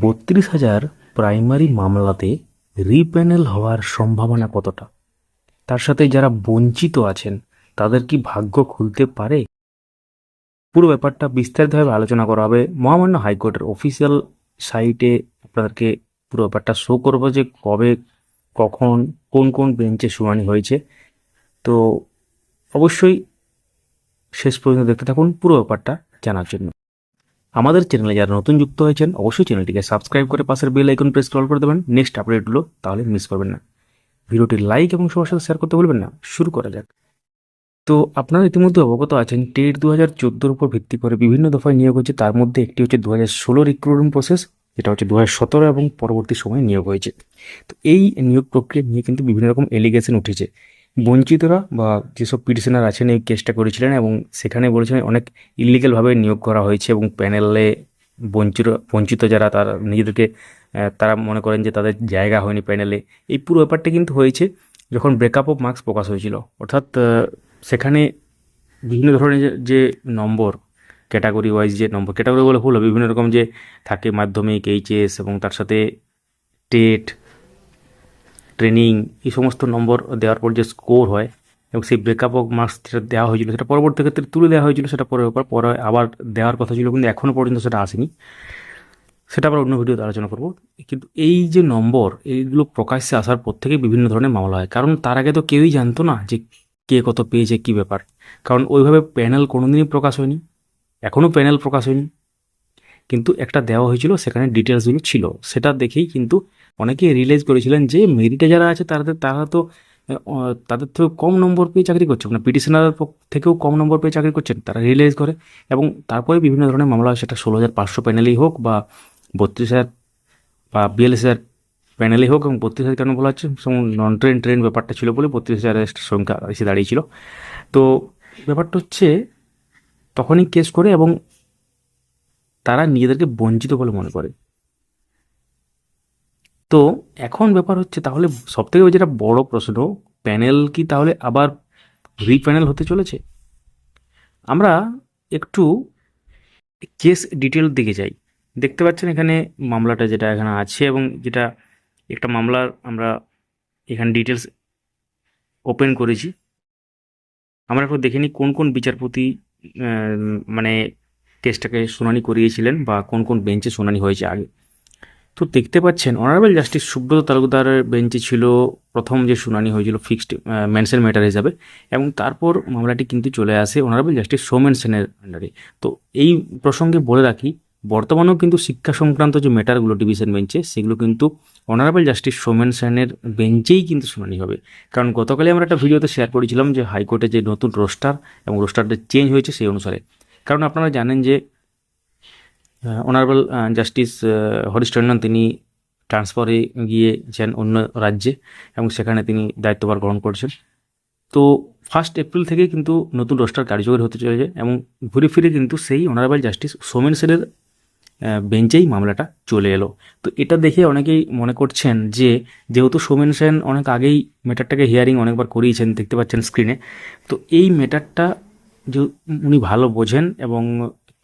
বত্রিশ হাজার প্রাইমারি মামলাতে রিপ্যানেল হওয়ার সম্ভাবনা কতটা? তার সাথে যারা বঞ্চিত আছেন, তাদের কি ভাগ্য খুলতে পারে? পুরো ব্যাপারটা বিস্তারিতভাবে আলোচনা করা হবে মহামান্য হাইকোর্টের অফিসিয়াল সাইটে। আপনাদেরকে পুরো ব্যাপারটা শো করব যে কবে, কখন, কোন কোন বেঞ্চে শুনানি হয়েছে। তো অবশ্যই শেষ পর্যন্ত দেখতে থাকুন পুরো ব্যাপারটা জানার জন্য। আমাদের চ্যানেলে যারা নতুন যুক্ত হয়েছেন, অবশ্যই চ্যানেলটিকে সাবস্ক্রাইব করে পাশের বেল আইকন প্রেস কল করে দেবেন। নেক্সট আপডেটগুলো তাহলে মিস করবেন না। ভিডিওটি লাইক এবং সবার সাথে শেয়ার করতে ভুলবেন না। শুরু করা যাক। তো আপনারা ইতিমধ্যে অবগত আছেন, টেট দু হাজার চোদ্দোর উপর ভিত্তি করে বিভিন্ন দফায় নিয়োগ হয়েছে। তার মধ্যে একটি হচ্ছে দু হাজার ষোলো রিক্রুটমেন্ট প্রসেস যেটা হচ্ছে দু সতেরো এবং পরবর্তী সময়ে নিয়োগ হয়েছে। তো এই নিয়োগ প্রক্রিয়া নিয়ে কিন্তু বিভিন্ন রকম এলিগেশন উঠেছে। বঞ্চিতরা বা যেসব পিটিশনার আছেন এই কেসটা করেছিলেন এবং সেখানে বলেছেন অনেক ইলিগালভাবে নিয়োগ করা হয়েছে এবং প্যানেলে বঞ্চিত বঞ্চিত যারা তারা নিজেদেরকে তারা মনে করেন যে তাদের জায়গা হয়নি প্যানেলে এই পুরো ব্যাপারটা কিন্তু হয়েছে যখন ব্রেকআপ অফ মার্কস প্রকাশ হয়েছিল। অর্থাৎ সেখানে বিভিন্ন ধরনের যে- নম্বর ক্যাটাগরি ওয়াইজ যে নম্বর ক্যাটাগরি বলে ভুল বিভিন্ন রকম যে থাকে মাধ্যমিক এইচএস এবং তার সাথে টেট ট্রেনিং এই সমস্ত নম্বর দেওয়ার পর যে স্কোর হয় এবং সেই ব্রেকআপ অফ মার্কস যেটা দেওয়া হয়েছিল সেটা পরবর্তী ক্ষেত্রে তুলে দেওয়া হয়েছিল, সেটা পরে পর পরে আবার দেওয়ার কথা ছিল কিন্তু এখনও পর্যন্ত সেটা আসেনি। সেটা আবার অন্য ভিডিওতে আলোচনা করব। কিন্তু এই যে নম্বর, এইগুলো প্রকাশ্যে আসার পর থেকে বিভিন্ন ধরনের মামলা হয়। কারণ তার আগে তো কেউই জানতো না যে কে কত পেয়েছে, কী ব্যাপার। কারণ ওইভাবে প্যানেল কোনোদিনই প্রকাশ হয়নি। এখনও প্যানেল প্রকাশ হয়নি। কিন্তু একটা দেওয়া হয়েছিল, সেখানে ডিটেলসগুলো ছিল, সেটা দেখেই কিন্তু অনেকে রিয়েলাইজ করেছিলেন যে মেরিটে যারা আছে, তাদের, তারা তো তাদের থেকেও কম নম্বর পেয়ে চাকরি করছে। মানে পিটিশনার থেকেও কম নম্বর পেয়ে চাকরি করছেন, তারা রিয়েলাইজ করে। এবং তারপরে বিভিন্ন ধরনের মামলা সেটা ষোলো হাজার পাঁচশো প্যানেলেই হোক বা বত্রিশ হাজার বা বিয়াল্লিশ হাজার প্যানেলেই হোক এবং বত্রিশ হাজার কেন বলা হচ্ছে? নন ট্রেন ট্রেন ব্যাপারটা ছিল বলে বত্রিশ হাজারের সংখ্যা এসে দাঁড়িয়েছিল। তো ব্যাপারটা হচ্ছে, তখনই কেস করে এবং নিজেদেরকে বঞ্চিত বলে মনে করে। তো এখন ব্যাপার হচ্ছে তাহলে সবথেকে যেটা বড় প্রশ্ন প্যানেল কি তাহলে আবার রিপ্যানেল হতে চলেছে? আমরা একটু কেস ডিটেল দিকে যাই। দেখতে পাচ্ছেন এখানে মামলাটা যেটা এখানে আছে এবং যেটা একটা মামলার আমরা এখানে ডিটেলস ওপেন করেছি। আমরা একটু দেখে নিই কোন কোন বিচারপতি মানে কেসটাকে শুনানি করিয়েছিলেন বা কোন কোন বেঞ্চে শুনানি হয়েছে আগে। তো দেখতে পাচ্ছেন অনারেবল জাস্টিস সুব্রত তালুকদারের বেঞ্চে ছিল প্রথম যে শুনানি হয়েছিল ফিক্সড মেনশন ম্যাটার হিসাবে এবং তারপর মামলাটি কিন্তু চলে আসে অনারেবল জাস্টিস সৌমেন সেনের আন্ডারে তো এই প্রসঙ্গে বলে রাখি, বর্তমানেও কিন্তু শিক্ষা সংক্রান্ত যে ম্যাটারগুলো ডিভিশন বেঞ্চে সেগুলো কিন্তু অনারেবল জাস্টিস সৌমেন সেনের বেঞ্চেই কিন্তু শুনানি হবে। কারণ গতকালে আমরা একটা ভিডিওতে শেয়ার করেছিলাম যে হাইকোর্টে যে নতুন রোস্টার এবং রোস্টারটা চেঞ্জ হয়েছে সেই অনুসারে। কারণ আপনারা জানেন যে অনারেবল জাস্টিস হরিশ তিনি ট্রান্সফারে গিয়েছেন অন্য রাজ্যে এবং সেখানে তিনি দায়িত্বভার গ্রহণ করছেন। তো ফার্স্ট এপ্রিল থেকে কিন্তু নতুন রোস্টার কার্যকরী হতে চলেছে এবং ঘুরে ফিরে কিন্তু সেই অনারেবল জাস্টিস সোমেন সেনের বেঞ্চেই মামলাটা চলে এলো। তো এটা দেখে অনেকেই মনে করছেন যে, যেহেতু সোমেন সেন অনেক আগেই ম্যাটারটাকে হিয়ারিং অনেকবার করিয়েছেন, দেখতে পাচ্ছেন স্ক্রিনে তো এই ম্যাটারটা যে উনি ভালো বোঝেন এবং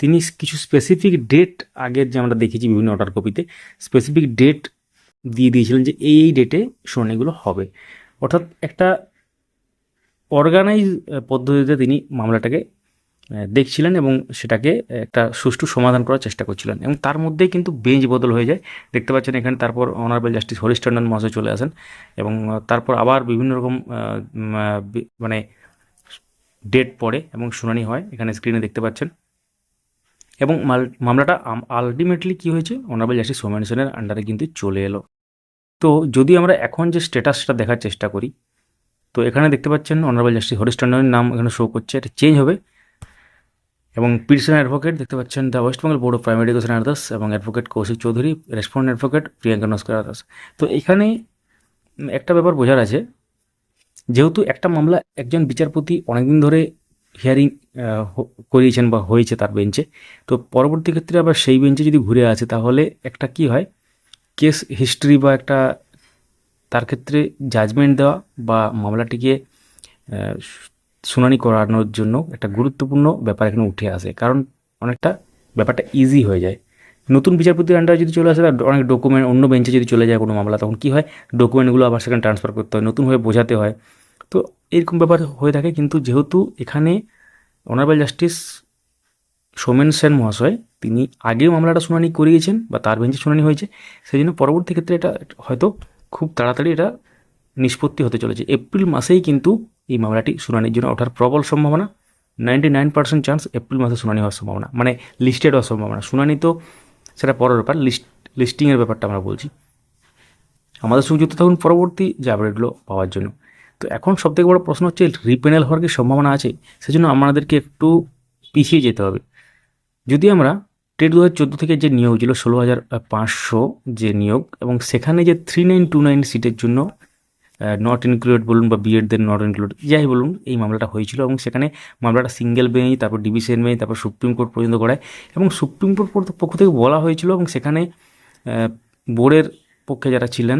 তিনি কিছু স্পেসিফিক ডেট আগের যে আমরা দেখেছি বিভিন্ন অর্ডার কপিতে স্পেসিফিক ডেট দিয়ে দিয়েছিলেন যে এই এই ডেটে শুনানিগুলো হবে। অর্থাৎ একটা অর্গানাইজ পদ্ধতিতে তিনি মামলাটাকে দেখছিলেন এবং সেটাকে একটা সুষ্ঠু সমাধান করার চেষ্টা করছিলেন। এবং তার মধ্যেই কিন্তু বেঞ্চ বদল হয়ে যায়। দেখতে পাচ্ছেন এখানে তারপর অনারেবল জাস্টিস হরিশ টন্ডন মহাশয় চলে আসেন এবং তারপর আবার বিভিন্ন রকম মানে ডেট পড়ে এবং শুনানি হয়, এখানে স্ক্রিনে দেখতে পাচ্ছেন। এবং মাল- মামলাটা আলটিমেটলি কি হয়েছে? অনারেবল জাস্টিস সোমেন সেনের আন্ডারে কিন্তু চলে এলো। তো যদি আমরা এখন যে স্ট্যাটাসটা দেখার চেষ্টা করি, তো এখানে দেখতে পাচ্ছেন অনারেবল জাস্টিস হরিশ টন্ডনের নাম এখানে শো করছে, এটা চেঞ্জ হবে। এবং পিটিশন অ্যাডভোকেট দেখতে পাচ্ছেন the West Bengal board of primary education others এবং advocate Kaushik Chowdhury respond advocate Priyanka Naskar others তো এখানে একটা ব্যাপার বোঝার আছে যেহেতু একটা মামলা একজন বিচারপতি অনেকদিন ধরে হিয়ারিং করিয়েছেন বা হয়েছে তার বেঞ্চে তো পরবর্তী ক্ষেত্রে আবার সেই বেঞ্চে যদি ঘুরে আসে, তাহলে একটা কি হয়? কেস হিস্ট্রি বা একটা তার ক্ষেত্রে জাজমেন্ট দেওয়া বা মামলাটিকে শুনানি করানোর জন্য একটা গুরুত্বপূর্ণ ব্যাপার এখানে উঠে আসে। কারণ অনেকটা ব্যাপারটা ইজি হয়ে যায়। নতুন বিচারপতির আন্ডারে যদি চলে আসে অনেক ডকুমেন্ট অন্য বেঞ্চে যদি চলে যায় কোনো মামলা, তখন কী হয়? ডকুমেন্টগুলো আবার সেখানে ট্রান্সফার করতে হয় নতুনভাবে বোঝাতে হয়। তো এরকম ব্যাপার হয়ে থাকে, কিন্তু যেহেতু এখানে অনারেবল জাস্টিস সোমেন সেন মহাশয়, তিনি আগেও মামলাটা শুনানি করিয়েছেন বা তার বেঞ্চে শুনানি হয়েছে সেই জন্য পরবর্তী ক্ষেত্রে এটা হয়তো খুব তাড়াতাড়ি এটা নিষ্পত্তি হতে চলেছে। এপ্রিল মাসেই কিন্তু এই মামলাটি শুনানির জন্য ওঠার প্রবল সম্ভাবনা ninety nine percent chance April মাসে শুনানি হওয়ার সম্ভাবনা মানে লিস্টেড হওয়ার সম্ভাবনা। শুনানি তো সেটা পরের ব্যাপার লিস্ট লিস্টিংয়ের ব্যাপারটা আমরা বলছি। আমাদের সুযুক্ত থাকুন পরবর্তী যে আপডেটগুলো পাওয়ার জন্য। তো এখন সবথেকে বড় প্রশ্ন হচ্ছে রিপেনেল হওয়ার কি সম্ভাবনা আছে? সেজন্য আমাদেরকে একটু পিছিয়ে যেতে হবে। যদি আমরা টেট দু হাজার চোদ্দ থেকে যে নিয়োগ ছিল, ষোলো হাজার পাঁচশো যে নিয়োগ এবং সেখানে যে থ্রি নাইন টু নাইন সিটের জন্য নট ইনক্লুডেড বলুন বা বিএডদের নট ইনক্লুড যাই বলুন, এই মামলাটা হয়েছিল এবং সেখানে মামলাটা সিঙ্গেল বেঞ্চ তারপর ডিভিশন বেঞ্চ তারপর সুপ্রিম কোর্ট পর্যন্ত করায় এবং সুপ্রিম কোর্ট পক্ষ থেকে বলা হয়েছিল এবং সেখানে বোর্ডের পক্ষে যারা ছিলেন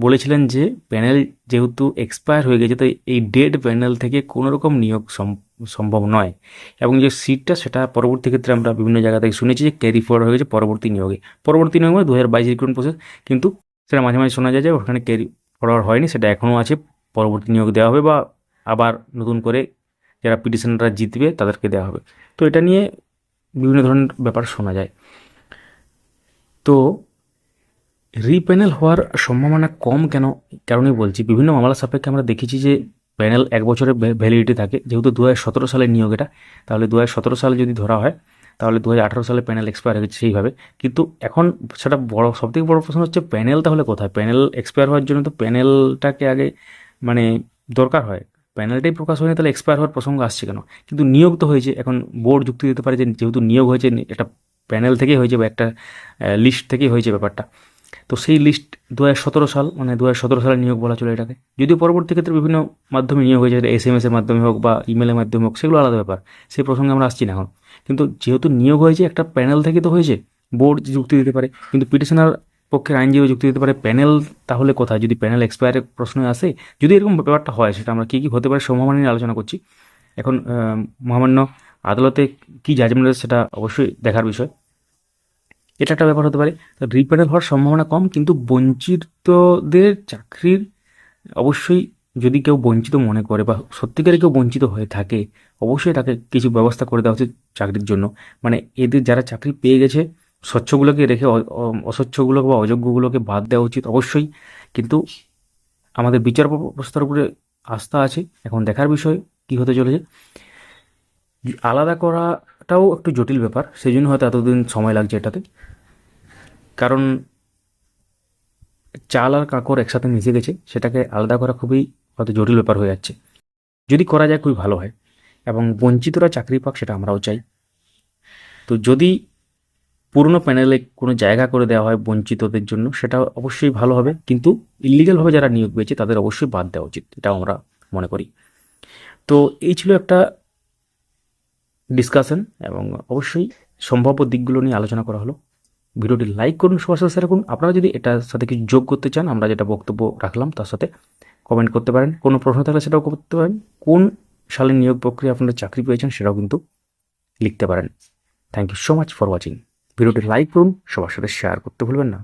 বলেছিলেন যে প্যানেল যেহেতু এক্সপায়ার হয়ে গেছে, তো এই ডেড প্যানেল থেকে কোনো রকম নিয়োগ সম- সম্ভব নয়। এবং যে সিটটা সেটা পরবর্তী ক্ষেত্রে আমরা বিভিন্ন জায়গা থেকে শুনেছি যে ক্যারি ফরওয়ার্ড হয়ে গেছে পরবর্তী নিয়োগে। পরবর্তী নিয়োগ মানে দু হাজার বাইশ রিক্রুটমেন্ট প্রসেস কিন্তু সেটা মাঝে মাঝে শোনা যায় যে ওখানে ক্যারি ফরওয়ার্ড হয়নি, সেটা এখনও আছে। পরবর্তী নিয়োগ দেওয়া হবে বা আবার নতুন করে যারা পিটিশনাররা জিতবে তাদেরকে দেওয়া হবে। তো এটা নিয়ে বিভিন্ন ধরনের ব্যাপার শোনা যায়। তো রিপ্যানেল হওয়ার সম্ভাবনা কম কেন, কারণেই বলছি। বিভিন্ন মামলা সাপেক্ষে আমরা দেখেছি যে প্যানেল এক বছরের ভ্যালিডিটি থাকে। যেহেতু দু সালের নিয়োগ এটা, তাহলে দু হাজার সতেরো সালে যদি ধরা হয় তাহলে দু হাজার আঠারো সালে প্যানেল এক্সপায়ার হয়েছে সেইভাবে। কিন্তু এখন সেটা বড়, সবথেকে বড় প্রশ্ন হচ্ছে প্যানেল তাহলে কোথায়? প্যানেল এক্সপায়ার হওয়ার জন্য তো প্যানেলটাকে আগে মানে দরকার হয়। প্যানেলটাই প্রকাশ হয়নি তাহলে এক্সপায়ার হওয়ার প্রসঙ্গ আসছে কেন? কিন্তু নিয়োগ তো হয়েছে। এখন বোর্ড যুক্তি দিতে পারে যে যেহেতু নিয়োগ হয়েছে, একটা প্যানেল থেকেই হয়েছে বা একটা লিস্ট থেকেই হয়েছে ব্যাপারটা। তো সেই লিস্ট দু হাজার সতেরো সাল মানে দু হাজার সতেরো সালের নিয়োগ বলা চলে এটাকে। যদিও পরবর্তী ক্ষেত্রে বিভিন্ন মাধ্যমে নিয়োগ হয়েছে এস এম এসের মাধ্যমে হোক বা ইমেলের মাধ্যমে হোক, সেগুলো আলাদা ব্যাপার। সেই প্রসঙ্গে আমরা আসছি না এখন। কিন্তু যেহেতু নিয়োগ হয়েছে, একটা প্যানেল থেকে তো হয়েছে বোর্ড যুক্তি দিতে পারে। কিন্তু পিটিশনার পক্ষের আইনজীবী যুক্তি দিতে পারে প্যানেল তাহলে কোথায়? যদি প্যানেল এক্সপায়ারের প্রশ্ন আসে, যদি এরকম ব্যাপারটা হয়, সেটা আমরা কী কী হতে পারে সম্ভাবনা নিয়ে আলোচনা করছি। এখন মহামান্য আদালতে কী জাজমেন্ট সেটা অবশ্যই দেখার বিষয়। এটা একটা ব্যাপার হতে পারে। রিপ্যানেল হওয়ার সম্ভাবনা কম, কিন্তু বঞ্চিতদের চাকরির অবশ্যই যদি কেউ বঞ্চিত মনে করে বা সত্যিকারে কেউ বঞ্চিত হয়ে থাকে, অবশ্যই তাকে কিছু ব্যবস্থা করে দেওয়া উচিত চাকরির জন্য। মানে এদের যারা চাকরি পেয়ে গেছে, স্বচ্ছগুলোকে রেখে অস্বচ্ছগুলোকে বা অযোগ্যগুলোকে বাদ দেওয়া উচিত অবশ্যই। কিন্তু আমাদের বিচার ব্যবস্থার উপরে আস্থা আছে। এখন দেখার বিষয় কি হতে চলেছে। আলাদা করাটাও একটু জটিল ব্যাপার সেই জন্য হয়তো এতদিন সময় লাগছে এটাতে। কারণ চাল আর কাঁকড় একসাথে মিশে গেছে, সেটাকে আলাদা করা খুবই হয়তো জটিল ব্যাপার হয়ে যাচ্ছে। যদি করা যায় খুবই ভালো হয়, এবং বঞ্চিতরা চাকরি পাক সেটা আমরাও চাই। তো যদি পুরনো প্যানেলে কোনো জায়গা করে দেওয়া হয় বঞ্চিতদের জন্য, সেটা অবশ্যই ভালো হবে, কিন্তু ইলিগালভাবে যারা নিয়োগ পেয়েছে, তাদের অবশ্যই বাদ দেওয়া উচিত, এটাও আমরা মনে করি। তো এই ছিল একটা ডিসকাশন এবং অবশ্যই সম্ভাব্য দিকগুলো নিয়ে আলোচনা করা হলো। ভিডিওটি লাইক করুন, সবার সাথে শেয়ার করুন। আপনারা যদি এটার সাথে কিছু যোগ করতে চান, আমরা যেটা বক্তব্য রাখলাম তার সাথে কমেন্ট করতে পারেন। কোনো প্রশ্ন থাকলে সেটাও করতে পারেন। কোন সালে নিয়োগ প্রক্রিয়া আপনারা চাকরি পেয়েছেন সেটাও কিন্তু লিখতে পারেন। Thank you so much for watching ভিডিওটি লাইক করুন, সবার সাথে শেয়ার করতে ভুলবেন না।